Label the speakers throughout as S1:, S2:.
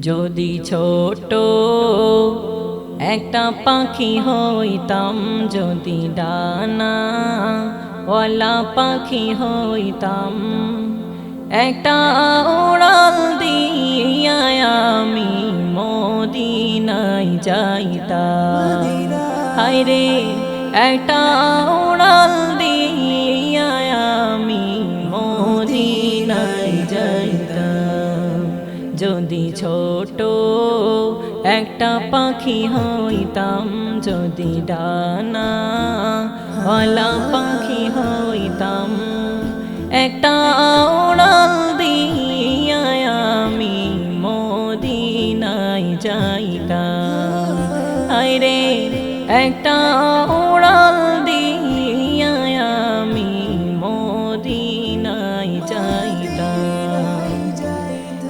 S1: যদি ছোট একটা পাখি হইতাম যদি ডানা ওয়ালা পাখি হইতাম একটা উড়াল দিয়া আমি মদিনায় যাইতাম। হায়রে একটা উড়াল যদি ছোট একটা পাখি হইতাম যদি ডানা ওলা পাখি হইতাম। একটা উড়াল দিয়া আমি মদিনায় যাইতাম। আইরে, একটা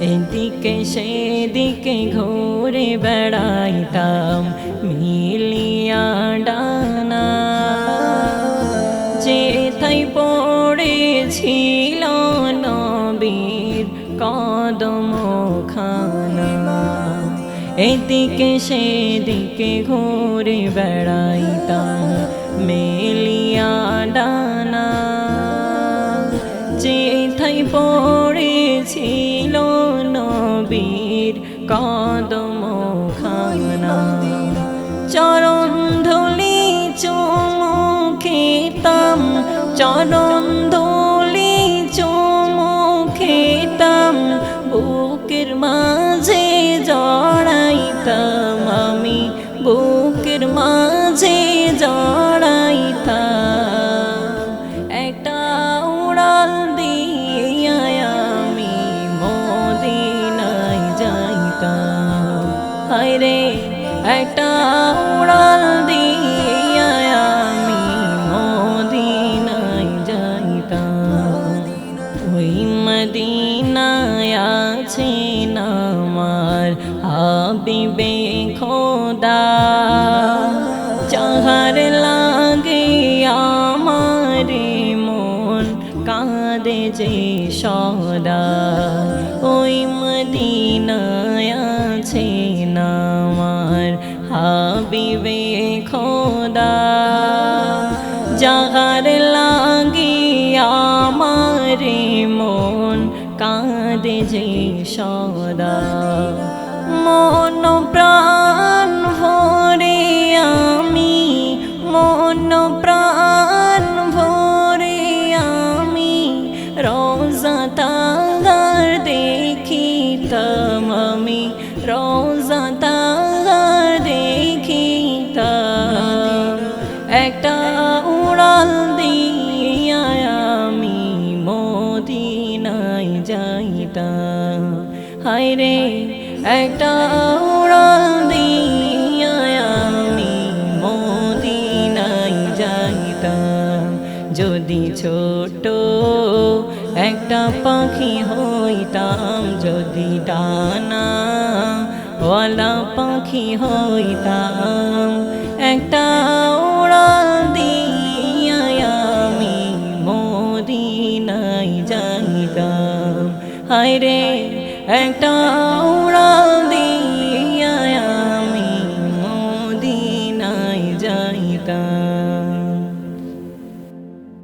S1: এদিকে সেদিকে ঘুরে বেড়াইতাম, মিলিয়া ডানা। যেথাই পড়েছিল নবীর কদম খানা এদিকে সেদিকে ঘুরে বেড়াইতাম। কদম খানা চরণ ধুলি চুমু খেতাম চরণ ধুলি চুমু খেতাম বুকের মাঝে একটা উড়াল দিয়া আমি মদিনায় যাইতাম। ওই মদিনায় আছে আমার হাবিবে খোদা। সদা ওই মদিনায় আছে আমার হাবিবে খোদা। যাহার লাগি আমার মন কাঁদে যে সদা। মন প্রাণ মদিনায় যাইতাম হায়রে একটা উড়াল দিয়া আমি মদিনায় যাইতাম। যদি ছোট একটা পাখি হইতাম, যদি ডানা পাখি হইতাম, একটা উড়াল দিয়া আমি মদিনায় যাইতাম। হায়রে একটা উড়াল